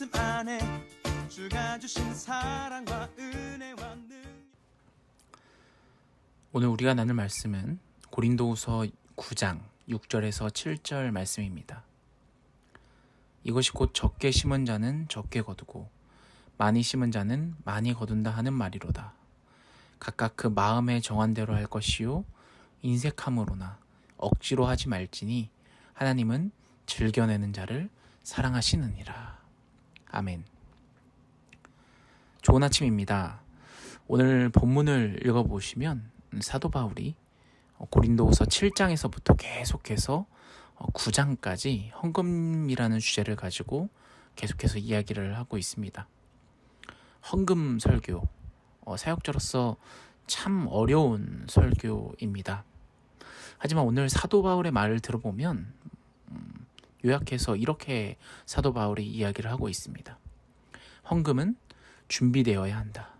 말씀 안에 주가 주신 사랑과 은혜와 능 오늘 우리가 나눌 말씀은 고린도후서 9장 6절에서 7절 말씀입니다. 이것이 곧 적게 심은 자는 적게 거두고 많이 심은 자는 많이 거둔다 하는 말이로다. 각각 그 마음에 정한 대로 할 것이요 인색함으로나 억지로 하지 말지니 하나님은 즐겨내는 자를 사랑하시느니라. 아멘. 좋은 아침입니다. 오늘 본문을 읽어보시면 사도 바울이 고린도후서 7장에서부터 계속해서 9장까지 헌금이라는 주제를 가지고 계속해서 이야기를 하고 있습니다. 헌금 설교, 어, 사역자로서 참 어려운 설교입니다. 하지만 오늘 사도 바울의 말을 들어보면 음, 요약해서 이렇게 사도 바울이 이야기를 하고 있습니다. 헌금은 준비되어야 한다.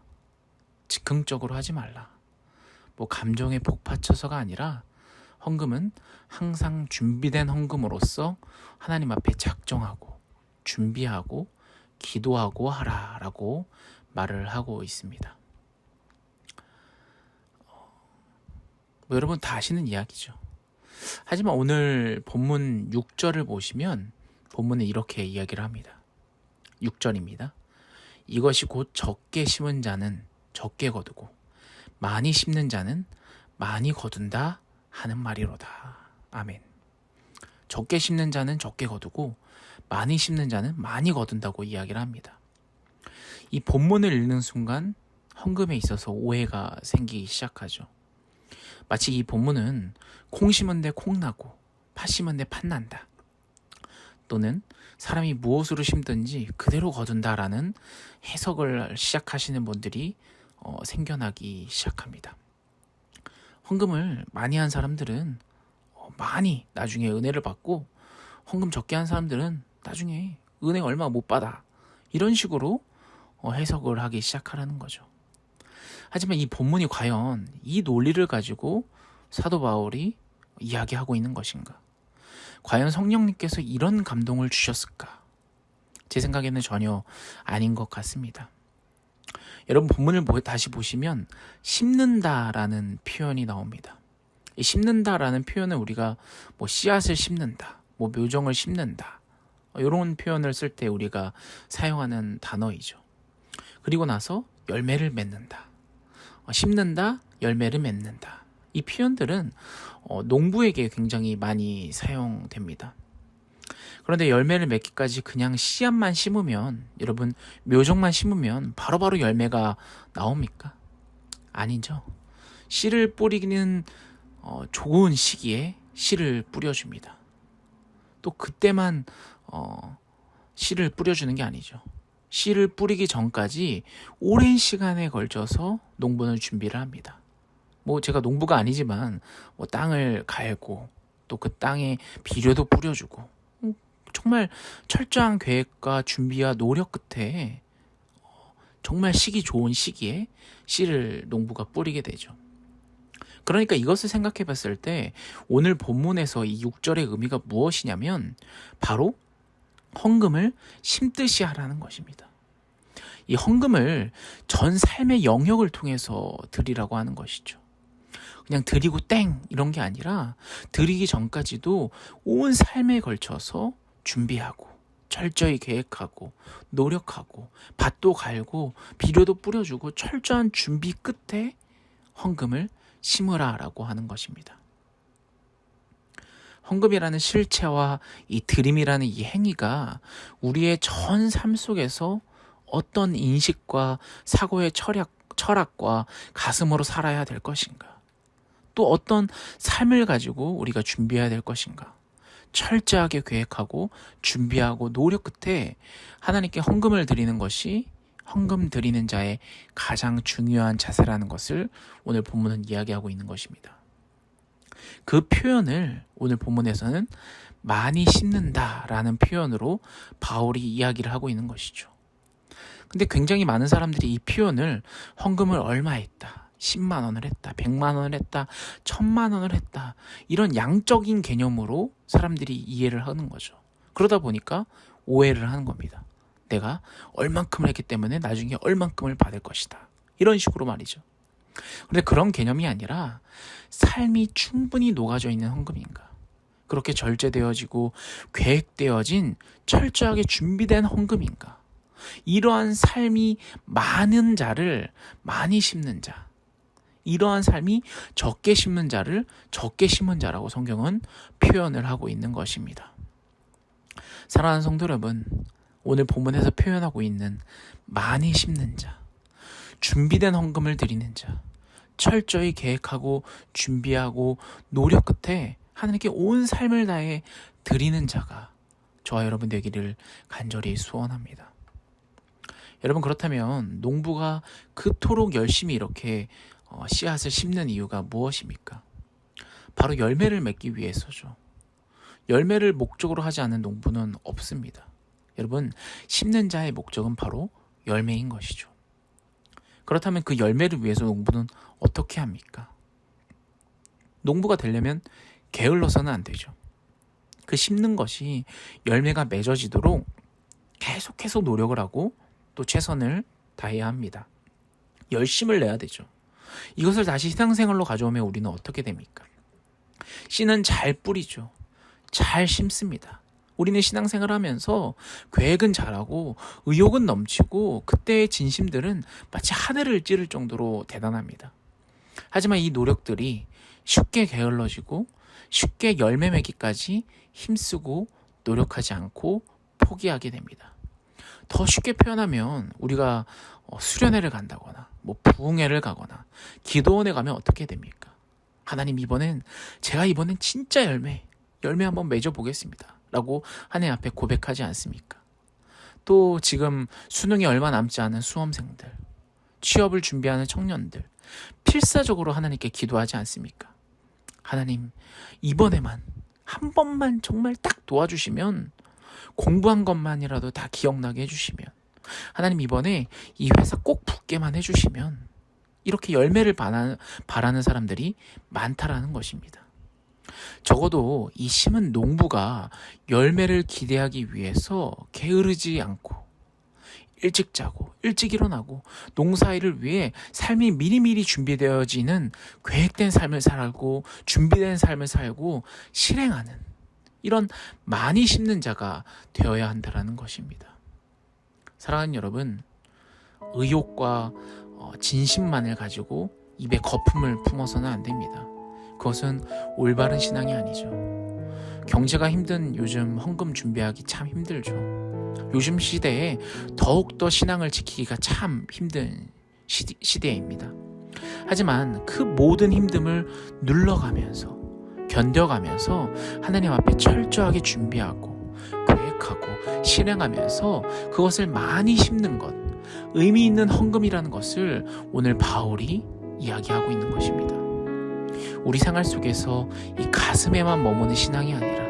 즉흥적으로 하지 말라. 뭐 감정에 복받쳐서가 아니라 헌금은 항상 준비된 헌금으로서 하나님 앞에 작정하고 준비하고 기도하고 하라라고 말을 하고 있습니다. 뭐 여러분 다 아시는 이야기죠. 하지만 오늘 본문 6절을 보시면 본문에 이렇게 이야기를 합니다. 6절입니다. 이것이 곧 적게 심은 자는 적게 거두고 많이 심는 자는 많이 거둔다 하는 말이로다. 아멘. 적게 심는 자는 적게 거두고 많이 심는 자는 많이 거둔다고 이야기를 합니다. 이 본문을 읽는 순간 헌금에 있어서 오해가 생기기 시작하죠. 마치 이 본문은 콩 심은 데 콩 나고 팥 심은 데 팥 난다. 또는 사람이 무엇으로 심든지 그대로 거둔다라는 해석을 시작하시는 분들이 어, 생겨나기 시작합니다. 헌금을 많이 한 사람들은 어, 많이 나중에 은혜를 받고 헌금 적게 한 사람들은 나중에 은혜 얼마 못 받아 이런 식으로 어, 해석을 하기 시작하라는 거죠. 하지만 이 본문이 과연 이 논리를 가지고 사도 바울이 이야기하고 있는 것인가? 과연 성령님께서 이런 감동을 주셨을까? 제 생각에는 전혀 아닌 것 같습니다. 여러분 본문을 다시 보시면 심는다라는 표현이 나옵니다. 이 심는다라는 표현은 우리가 뭐 씨앗을 심는다, 뭐 묘정을 심는다 이런 표현을 쓸 때 우리가 사용하는 단어이죠. 그리고 나서 열매를 맺는다, 어, 심는다, 열매를 맺는다. 이 표현들은 어, 농부에게 굉장히 많이 사용됩니다. 그런데 열매를 맺기까지 그냥 씨앗만 심으면 여러분 묘종만 심으면 바로바로 바로 열매가 나옵니까? 아니죠. 씨를 뿌리는 어, 좋은 시기에 씨를 뿌려줍니다. 또 그때만 어, 씨를 뿌려주는 게 아니죠. 씨를 뿌리기 전까지 오랜 시간에 걸쳐서 농부는 준비를 합니다. 뭐 제가 농부가 아니지만 뭐 땅을 갈고 또 그 땅에 비료도 뿌려주고 정말 철저한 계획과 준비와 노력 끝에 어, 정말 시기 좋은 시기에 씨를 농부가 뿌리게 되죠. 그러니까 이것을 생각해 봤을 때 오늘 본문에서 이 6절의 의미가 무엇이냐면 바로 헌금을 심듯이 하라는 것입니다. 이 헌금을 전 삶의 영역을 통해서 드리라고 하는 것이죠. 그냥 드리고 땡 이런 게 아니라 드리기 전까지도 온 삶에 걸쳐서 준비하고 철저히 계획하고 노력하고 밭도 갈고 비료도 뿌려주고 철저한 준비 끝에 헌금을 심으라라고 하는 것입니다. 헌금이라는 실체와 이 드림이라는 이 행위가 우리의 전 삶 속에서 어떤 인식과 사고의 철학, 철학과 가슴으로 살아야 될 것인가? 또 어떤 삶을 가지고 우리가 준비해야 될 것인가? 철저하게 계획하고 준비하고 노력 끝에 하나님께 헌금을 드리는 것이 헌금 드리는 자의 가장 중요한 자세라는 것을 오늘 본문은 이야기하고 있는 것입니다. 그 표현을 오늘 본문에서는 많이 심는다라는 표현으로 바울이 이야기를 하고 있는 것이죠. 근데 굉장히 많은 사람들이 이 표현을 헌금을 얼마 했다. 10만 원을 했다. 100만 원을 했다. 1000만 원을 했다. 이런 양적인 개념으로 사람들이 이해를 하는 거죠. 그러다 보니까 오해를 하는 겁니다. 내가 얼만큼을 했기 때문에 나중에 얼만큼을 받을 것이다. 이런 식으로 말이죠. 근데 그런 개념이 아니라 삶이 충분히 녹아져 있는 헌금인가. 그렇게 절제되어지고 계획되어진 철저하게 준비된 헌금인가. 이러한 삶이 많은 자를 많이 심는 자. 이러한 삶이 적게 심는 자를 적게 심은 자라고 성경은 표현을 하고 있는 것입니다. 사랑하는 성도 여러분, 오늘 본문에서 표현하고 있는 많이 심는 자, 준비된 헌금을 드리는 자, 철저히 계획하고 준비하고 노력 끝에 하나님께 온 삶을 다해 드리는 자가 저와 여러분 되기를 간절히 소원합니다. 여러분 그렇다면 농부가 그토록 열심히 이렇게 어, 씨앗을 심는 이유가 무엇입니까? 바로 열매를 맺기 위해서죠. 열매를 목적으로 하지 않은 농부는 없습니다. 여러분, 심는 자의 목적은 바로 열매인 것이죠. 그렇다면 그 열매를 위해서 농부는 어떻게 합니까? 농부가 되려면 게을러서는 안 되죠. 그 심는 것이 열매가 맺어지도록 계속해서 노력을 하고 또 최선을 다해야 합니다. 열심을 내야 되죠. 이것을 다시 신앙생활로 가져오면 우리는 어떻게 됩니까? 씨는 잘 뿌리죠. 잘 심습니다. 우리는 신앙생활 하면서 계획은 잘하고 의욕은 넘치고 그때의 진심들은 마치 하늘을 찌를 정도로 대단합니다. 하지만 이 노력들이 쉽게 게을러지고 쉽게 열매 맺기까지 힘쓰고 노력하지 않고 포기하게 됩니다. 더 쉽게 표현하면 우리가 어, 수련회를 간다거나 뭐 부흥회를 가거나 기도원에 가면 어떻게 됩니까? 하나님 이번엔 제가 이번엔 진짜 열매 열매 한번 맺어 보겠습니다. 라고 하나님 앞에 고백하지 않습니까? 또 지금 수능이 얼마 남지 않은 수험생들, 취업을 준비하는 청년들, 필사적으로 하나님께 기도하지 않습니까? 하나님, 이번에만, 한 번만 정말 딱 도와주시면, 공부한 것만이라도 다 기억나게 해주시면, 하나님 이번에 이 회사 꼭 붙게만 해주시면, 이렇게 열매를 바라는, 사람들이 많다라는 것입니다. 적어도 이 심은 농부가 열매를 기대하기 위해서 게으르지 않고 일찍 자고 일찍 일어나고 농사일을 위해 삶이 미리미리 준비되어지는 계획된 삶을 살고 준비된 삶을 살고 실행하는 이런 많이 심는 자가 되어야 한다라는 것입니다. 사랑하는 여러분, 의욕과 어, 진심만을 가지고 입에 거품을 품어서는 안 됩니다. 그것은 올바른 신앙이 아니죠. 경제가 힘든 요즘 헌금 준비하기 참 힘들죠. 요즘 시대에 더욱더 신앙을 지키기가 참 힘든 시대, 시대입니다. 하지만 그 모든 힘듦을 눌러가면서 견뎌가면서 하나님 앞에 철저하게 준비하고 계획하고 실행하면서 그것을 많이 심는 것, 의미 있는 헌금이라는 것을 오늘 바울이 이야기하고 있는 것입니다. 우리 생활 속에서 이 가슴에만 머무는 신앙이 아니라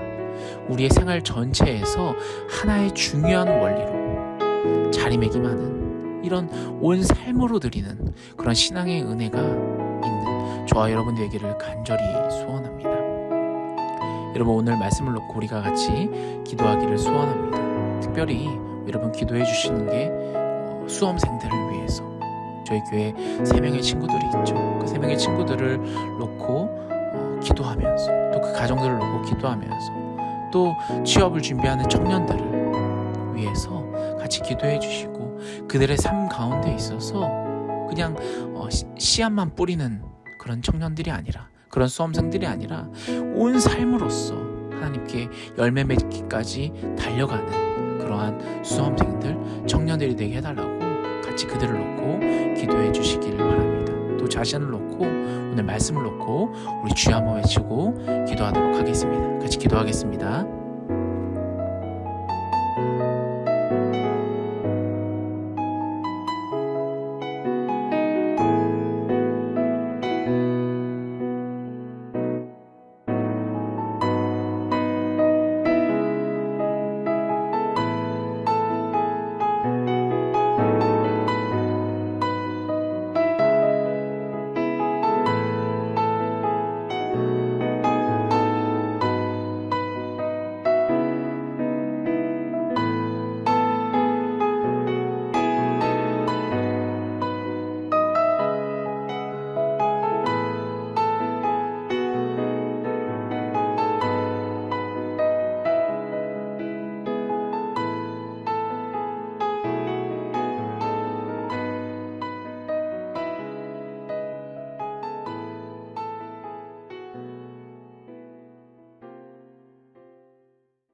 우리의 생활 전체에서 하나의 중요한 원리로 자리매김하는 이런 온 삶으로 드리는 그런 신앙의 은혜가 있는 저와 여러분 되기를 간절히 소원합니다. 여러분 오늘 말씀을 놓고 우리가 같이 기도하기를 소원합니다. 특별히 여러분 기도해 주시는 게 어, 수험생들을 위해서 저희 교회 세 명의 친구들이 있죠. 그 세 명의 친구들을 놓고 어, 기도하면서 또 그 가정들을 놓고 기도하면서 또 취업을 준비하는 청년들을 위해서 같이 기도해 주시고 그들의 삶 가운데 있어서 그냥 어, 씨- 씨앗만 뿌리는 그런 청년들이 아니라 그런 수험생들이 아니라 온 삶으로서 하나님께 열매 맺기까지 달려가는 그러한 수험생들 청년들이 되게 해달라고 같이 그들을 놓고 기도해 주시기를 바랍니다. 또 자신을 놓고 오늘 말씀을 놓고 우리 주여 한번 외치고 기도하도록 하겠습니다. 같이 기도하겠습니다.